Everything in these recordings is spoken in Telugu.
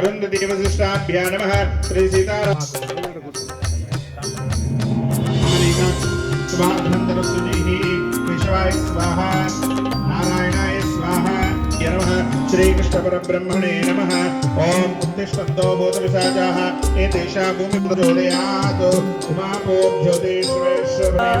अरुन्धदेवशिष्टाभ्या नमः। श्री सीताराम। स्वाहा। नारायणाय स्वाहा। नम। श्रीकृष्णपरब्रह्मणे नमः। ॐ उत्तिष्ठन्तो बोधविशाचाः। एतेषा भूमिप्रचोदयात्। उमापो ज्योतिष्वेश्वरे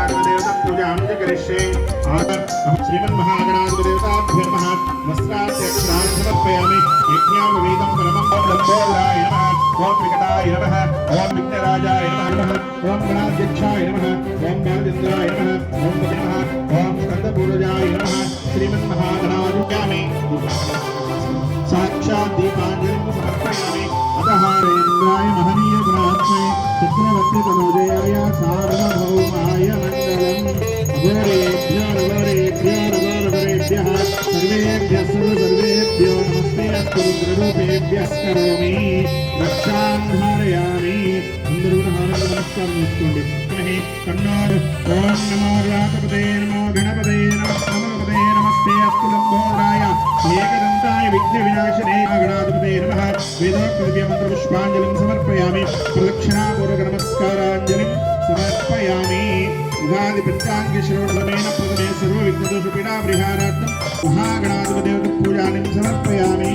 మహాగణాధిపదేవత పూజాం చ కరిష్యే శ్రీమన్మహాగణాధిపదేవతాభ్యో నమః వస్త్రాధ్యక్షాన్ని సమర్పయామి యజ్ఞామవేదం పరమం లంబోదరాయ నమః ఓం వికటాయ నమః ఓం విఘ్నరాజాయ నమః నమః ఓం గణాధ్యక్షాయ నమః ఓం బాలచంద్రాయ నమః ఓం పతి నమః ఓం స్కందపూర్వజాయ నమః శ్రీమన్మహాగణాధిపయామి సాక్షాత్ దీపాంజలిం సమర్పయామి అతః రేంద్రాయ మహనీయ గుణాత్మే సర్వేభ్యः సర్వ సర్వేభ్యో నమస్తే అస్తు రుద్రరూపేభ్యः కరోమి రక్షాం అందరూ కూడా హారతి నమస్కారం చేసుకోండి మహి ఓం నమో రాతపదే నమో గణపదే నమపదే నమస్తే ఏకదంతాయ విఘ్న వినాశనే గణాధిపతే మంత్ర పుష్పాంజలిం సమర్పయామి ప్రదక్షిణాపూర్వక నమస్కారాంజలిం సమర్పయామి ఉగాది పంచాంగ శ్రవణమేన ప్రథమే సర్వ విఘ్నదోష పీడా పరిహారార్థం మహాగణాధిపదేవత పూజానిం సమర్పయామి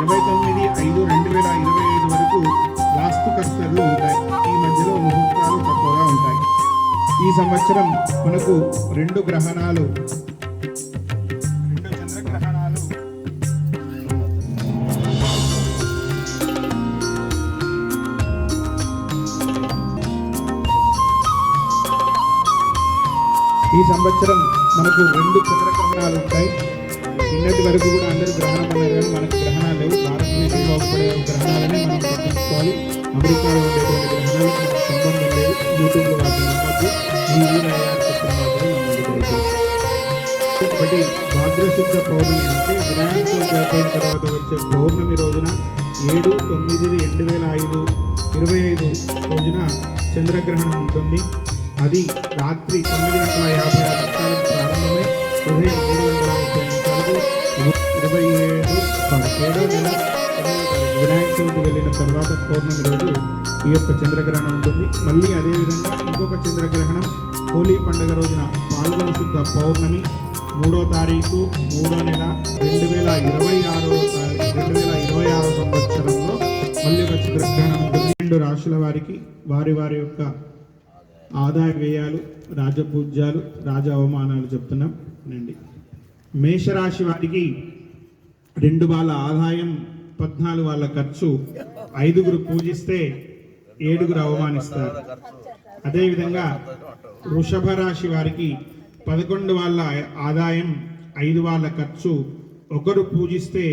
ఇరవై తొమ్మిది ఐదు రెండు వేల ఇరవై ఐదు వరకు వాస్తుకర్తలు ఉంటాయి. ఈ మధ్యలో ముహూర్తాలు తక్కువగా ఉంటాయి. ఈ సంవత్సరం మనకు రెండు గ్రహణాలు. రెండు చంద్రగ్రహణాలు ఈ సంవత్సరం మనకు రెండు చంద్రగ్రహణాలు ఉంటాయి. నిన్నటి వరకు కూడా అందరూ గ్రహణం అన్నారు కానీ మనకు గ్రహణాలు లేవు. భారతదేశంలో ఒకటే గ్రహణాలనే మనం గుర్తుంచుకోవాలి. అమెరికాలో ఉండేటువంటి గ్రహణాలకు సంబంధం లేదు. యూట్యూబ్లో వాటిని నమ్మద్దు. ఒకటి భాద్రశుద్ధ పౌర్ణమి అంటే వినాయక చవితి అయిపోయిన తర్వాత వచ్చే పౌర్ణమి రోజున ఏడు తొమ్మిది రెండు వేల ఐదు ఇరవై ఐదు రోజున చంద్రగ్రహణం ఉంటుంది. అది రాత్రి తొమ్మిది గంటల యాభై ఆరు నిమిషాలకు ప్రారంభమై ఉదయం మూడు గంటల ముప్పై ఇరవై ఏడు కాదు, ఏడో నెల ఎనిమిదో వినాయక చవితి వెళ్ళిన తర్వాత పౌర్ణమి రోజు ఈ యొక్క చంద్రగ్రహణం ఉంటుంది. మళ్ళీ అదేవిధంగా ఇంకొక చంద్రగ్రహణం హోలీ పండుగ రోజున పాల్గొన శుద్ధ పౌర్ణమి మూడో తారీఖు మూడో నెల రెండు వేల ఇరవై ఆరో రెండు వేల ఇరవై ఆరో సంవత్సరంలో మళ్ళీ ఒక చంద్రగ్రహణం ఉంటుంది. రెండు రాశుల వారికి వారి వారి యొక్క ఆదాయ వ్యయాలు రాజపూజ్యాలు రాజ అవమానాలు చెప్తున్నాం. నండి మేషరాశి వారికి రెండు వాళ్ళ ఆదాయం పద్నాలుగు వాళ్ళ ఖర్చు ఐదుగురు పూజిస్తే ఏడుగురు అవమానిస్తారు. అదేవిధంగా వృషభ రాశి వారికి పదకొండు వాళ్ళ ఆదాయం ఐదు వాళ్ళ ఖర్చు ఒకరు పూజిస్తే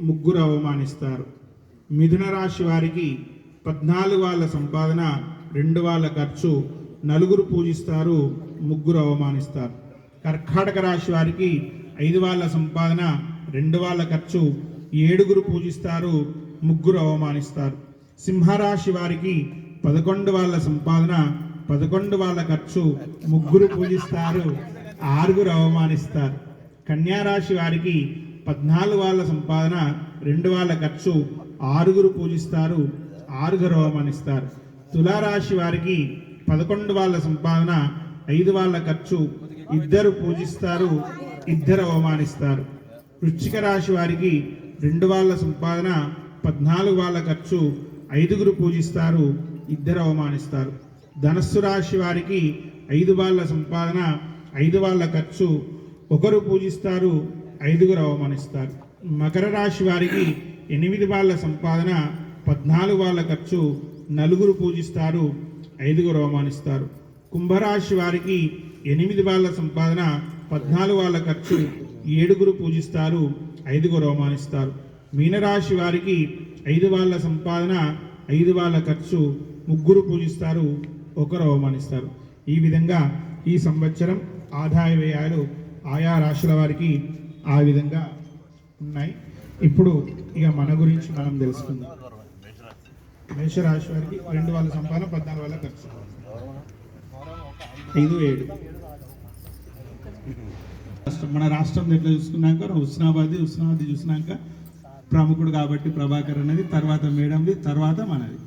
ముగ్గురు అవమానిస్తారు. మిథున రాశి వారికి పద్నాలుగు వాళ్ళ సంపాదన రెండు వాళ్ళ ఖర్చు నలుగురు పూజిస్తారు ముగ్గురు అవమానిస్తారు. కర్కాటక రాశి వారికి ఐదు వాళ్ళ సంపాదన రెండు వాళ్ళ ఖర్చు ఏడుగురు పూజిస్తారు ముగ్గురు అవమానిస్తారు. సింహరాశి వారికి పదకొండు వాళ్ళ సంపాదన పదకొండు వాళ్ళ ఖర్చు ముగ్గురు పూజిస్తారు ఆరుగురు అవమానిస్తారు. కన్యారాశి వారికి పద్నాలుగు వాళ్ళ సంపాదన రెండు వాళ్ళ ఖర్చు ఆరుగురు పూజిస్తారు ఆరుగురు అవమానిస్తారు. తులారాశి వారికి పదకొండు వాళ్ళ సంపాదన ఐదు వాళ్ళ ఖర్చు ఇద్దరు పూజిస్తారు ఇద్దరు అవమానిస్తారు. వృశ్చిక రాశి వారికి రెండు వాళ్ళ సంపాదన పద్నాలుగు వాళ్ళ ఖర్చు ఐదుగురు పూజిస్తారు ఇద్దరు అవమానిస్తారు. ధనస్సు రాశి వారికి ఐదు వాళ్ళ సంపాదన ఐదు వాళ్ళ ఖర్చు ఒకరు పూజిస్తారు ఐదుగురు అవమానిస్తారు. మకర రాశి వారికి ఎనిమిది వాళ్ళ సంపాదన పద్నాలుగు వాళ్ళ ఖర్చు నలుగురు పూజిస్తారు ఐదుగురు అవమానిస్తారు. కుంభరాశి వారికి ఎనిమిది వాళ్ళ సంపాదన పద్నాలుగు వాళ్ళ ఖర్చు ఏడుగురు పూజిస్తారు ఐదుగురు అవమానిస్తారు. మీనరాశి వారికి ఐదు వాళ్ళ సంపాదన ఐదు వాళ్ళ ఖర్చు ముగ్గురు పూజిస్తారు ఒకరు అవమానిస్తారు. ఈ విధంగా ఈ సంవత్సరం ఆదాయ వ్యయాలు ఆయా రాశుల వారికి ఆ విధంగా ఉన్నాయి. ఇప్పుడు ఇక మన గురించి మనం తెలుసుకుందాం. మేషరాశి వారికి రెండు వాళ్ళ సంపాదన పద్నాలుగు వాళ్ళ ఖర్చు. ఐదు ఏడు. మన రాష్ట్రం ఎట్లా చూసుకున్నాక హుస్నాబాద్ హుస్నాబాద్ చూసినాక ప్రముఖుడు కాబట్టి ప్రభాకర్ అనేది తర్వాత మేడంది తర్వాత మనది.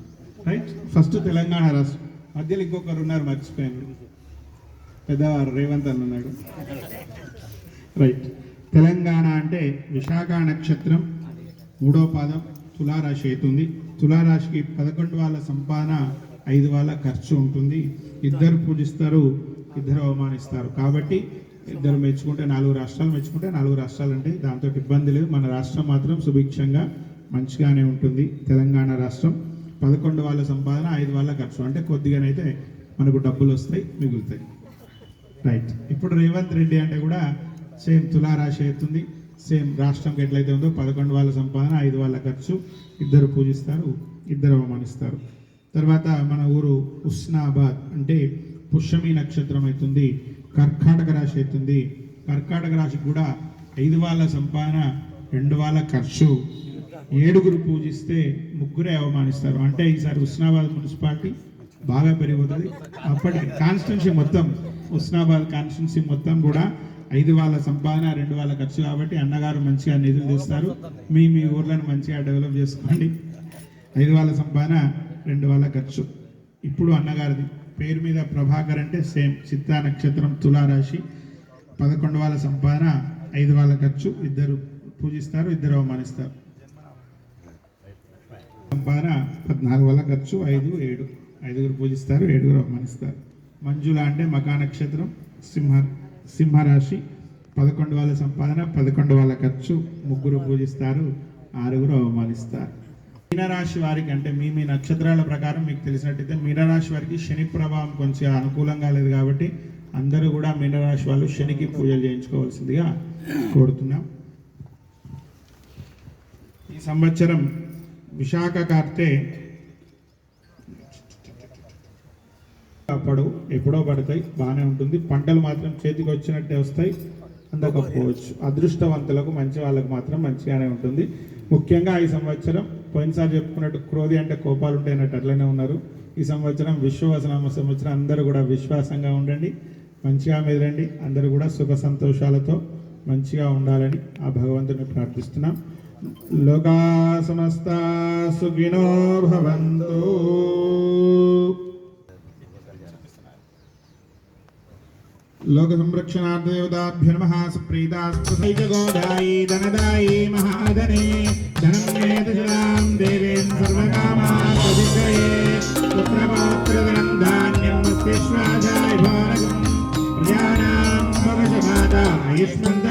రైట్ ఫస్ట్ తెలంగాణ రాష్ట్రం. మధ్యలో ఇంకొకరు ఉన్నారు మర్చిపోయాను. పెద్దవారు రేవంత్ అని ఉన్నాడు. రైట్ తెలంగాణ అంటే విశాఖ నక్షత్రం మూడో పాదం తులారాశి అవుతుంది తులారాశికి పదకొండు వాళ్ళ సంపాదన ఐదు వాళ్ళ ఖర్చు ఉంటుంది. ఇద్దరు పూజిస్తారు ఇద్దరు అవమానిస్తారు. కాబట్టి ఇద్దరు మెచ్చుకుంటే నాలుగు రాష్ట్రాలు మెచ్చుకుంటే నాలుగు రాష్ట్రాలు అంటే దాంతో ఇబ్బంది లేదు. మన రాష్ట్రం మాత్రం సుభిక్షంగా మంచిగానే ఉంటుంది. తెలంగాణ రాష్ట్రం పదకొండు వాళ్ళ సంపాదన ఐదు వాళ్ళ ఖర్చు. అంటే కొద్దిగానైతే మనకు డబ్బులు వస్తాయి మిగులుతాయి. రైట్ ఇప్పుడు రేవంత్ రెడ్డి అంటే కూడా సేమ్ తులారాశి అవుతుంది సేమ్ రాష్ట్రంకి ఎట్లయితే ఉందో పదకొండు వాళ్ళ సంపాదన ఐదు వాళ్ళ ఖర్చు. ఇద్దరు పూజిస్తారు ఇద్దరు అవమానిస్తారు. తర్వాత మన ఊరు ఉస్నాబాద్ అంటే పుష్యమి నక్షత్రం అవుతుంది. కర్కాటక రాశి అవుతుంది కర్కాటక రాశికి కూడా ఐదు వాళ్ళ సంపాదన రెండు వాళ్ళ ఖర్చు. ఏడుగురు పూజిస్తే ముగ్గురే అవమానిస్తారు. అంటే ఈసారి ఉస్నాబాద్ మున్సిపాలిటీ బాగా పెరిగిపోతుంది. అప్పటికి కాన్స్టిట్యున్సీ మొత్తం ఉస్నాబాద్ కాన్స్టిట్యున్సీ మొత్తం కూడా ఐదు వాళ్ళ సంపాదన రెండు వాళ్ళ ఖర్చు కాబట్టి అన్నగారు మంచిగా నిధులు తీస్తారు. మీ మీ ఊర్లను మంచిగా డెవలప్ చేసుకోండి. ఐదు వాళ్ళ సంపాదన రెండు వాళ్ళ ఖర్చు. ఇప్పుడు అన్నగారిది. పేరు మీద ప్రభాకర్ అంటే సేమ్. చిత్తా నక్షత్రం తులారాశి. పదకొండు వాళ్ళ సంపాదన ఐదు వాళ్ళ ఖర్చు. ఇద్దరు పూజిస్తారు ఇద్దరు అవమానిస్తారు. సంపాదన పద్నాలుగు వాళ్ళ ఖర్చు ఐదు ఏడు. ఐదుగురు పూజిస్తారు ఏడుగురు అవమానిస్తారు. మంజుల అంటే మకా నక్షత్రం సింహ సింహరాశి. పదకొండు వాళ్ళ సంపాదన పదకొండు వాళ్ళ ఖర్చు. ముగ్గురు పూజిస్తారు ఆరుగురు అవమానిస్తారు. మీనరాశి వారికి అంటే మీ మీ నక్షత్రాల ప్రకారం మీకు తెలిసినట్టయితే మీనరాశి వారికి శని ప్రభావం కొంచెం అనుకూలంగా లేదు కాబట్టి అందరూ కూడా మీనరాశి వాళ్ళు శనికి పూజలు చేయించుకోవాల్సిందిగా కోరుతున్నాం. ఈ సంవత్సరం విశాఖ కార్తె అప్పుడు ఎప్పుడో పడతాయి బాగానే ఉంటుంది. పంటలు మాత్రం చేతికి వచ్చినట్టే వస్తాయి అందకపోవచ్చు. అదృష్టవంతులకు మంచి వాళ్ళకు మాత్రం మంచిగానే ఉంటుంది. ముఖ్యంగా ఈ సంవత్సరం పోయినసారి చెప్పుకున్నట్టు క్రోధి అంటే కోపాలు ఉంటాయన్నట్టు అట్లనే ఉన్నారు. ఈ సంవత్సరం విశ్వవసనామ సంవత్సరం అందరూ కూడా విశ్వాసంగా ఉండండి. మంచిగా మెదరండి అందరూ కూడా సుఖ సంతోషాలతో మంచిగా ఉండాలని ఆ భగవంతుని ప్రార్థిస్తున్నాం. లోకా సమస్త సుఖినో భవంతు. లోక సంరక్షణార్థదేవతాభ్య నమ సుప్రీతాస్పృశైకగోదాయి ధనదాయి మహాధనే ధనం మేధజలాం దేవేం సర్వకామాయే పుత్రమాత్రధనం ధాన్యం మస్తేశ్వాదాయ భారతం ప్రజానాం భవశమాత ఆయుష్మంత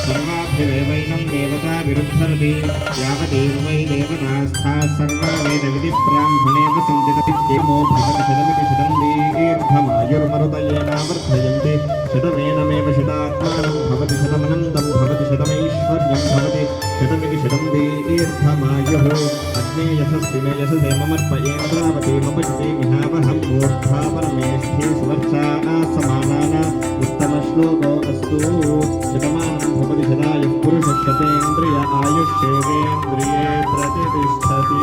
సర్వాభ్యవేవైనం దేవత విరుద్ధరతి యావదేవై దేవతాస్థా సర్వా వేదవిధి బ్రాహ్మణేవ సంజగతిమో భగవతిమితి శతం भवति शतमनन्दं भवति शतमैश्वर्यं भवति शतमिति शतं दीर्घमायुः अग्ने यशस्वि मे यशसे ममर्पयेन्द्रावती मम शुचे मिहावहं मूर्धा परमेष्ठे सुवर्चा समानाना उत्तमश्लोको अस्तु शतमानं भवति शतायुः पुरुषः शतेन्द्रिय आयुष्येवेन्द्रिये प्रतिष्ठति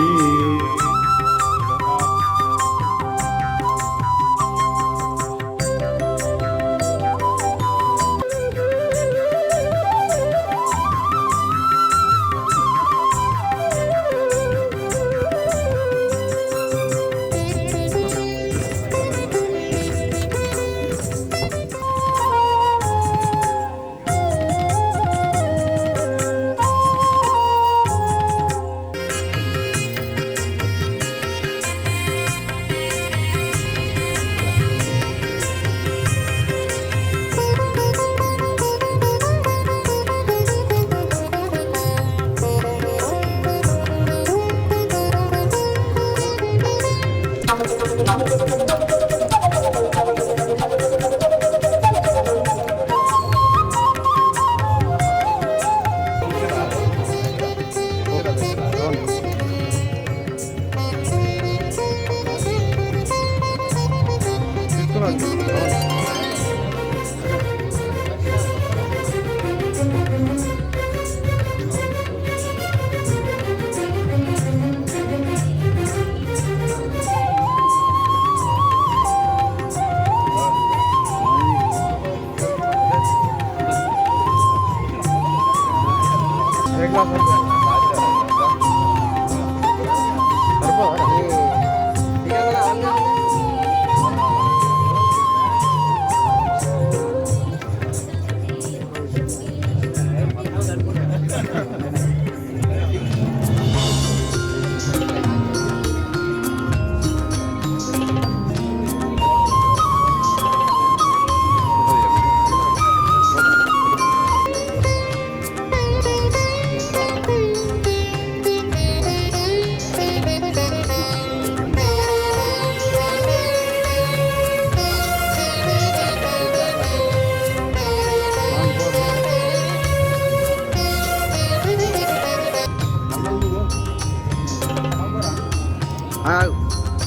Out.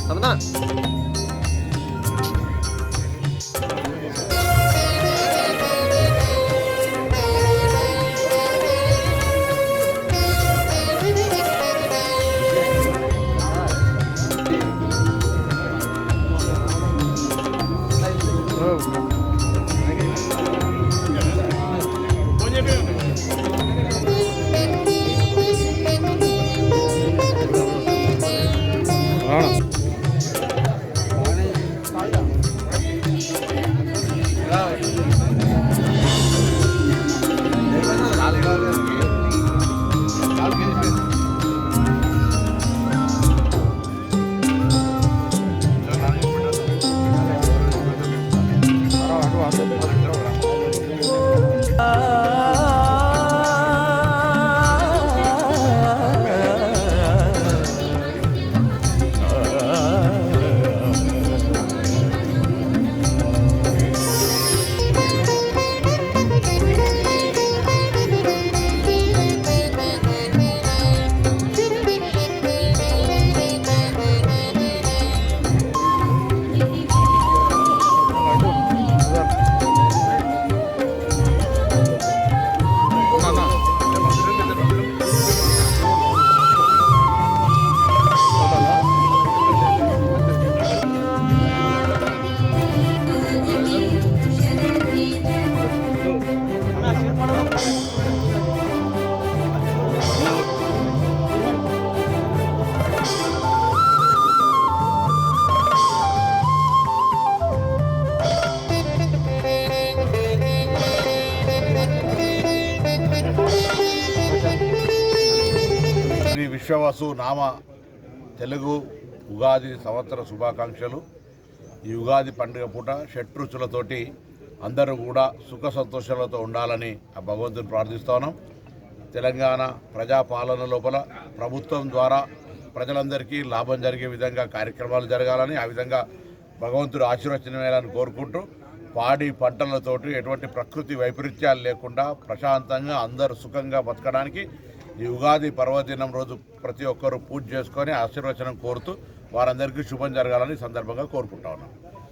Tama that? వాసు నామ తెలుగు ఉగాది సంవత్సర శుభాకాంక్షలు. ఈ ఉగాది పండుగ పూట షట్రుచులతోటి అందరూ కూడా సుఖ సంతోషాలతో ఉండాలని ఆ భగవంతుని ప్రార్థిస్తున్నాం తెలంగాణ ప్రజాపాలన లోపల ప్రభుత్వం ద్వారా ప్రజలందరికీ లాభం జరిగే విధంగా కార్యక్రమాలు జరగాలని ఆ విధంగా భగవంతుడు ఆశీర్వచనమేయాలని కోరుకుంటూ పాడి పంటలతోటి ఎటువంటి ప్రకృతి వైపరీత్యాలు లేకుండా ప్రశాంతంగా అందరూ సుఖంగా బతకడానికి ఈ ఉగాది పర్వదినం రోజు ప్రతి ఒక్కరూ పూజ చేసుకొని ఆశీర్వచనం కోరుతూ వారందరికీ శుభం జరగాలని సందర్భంగా కోరుకుంటా ఉన్నాను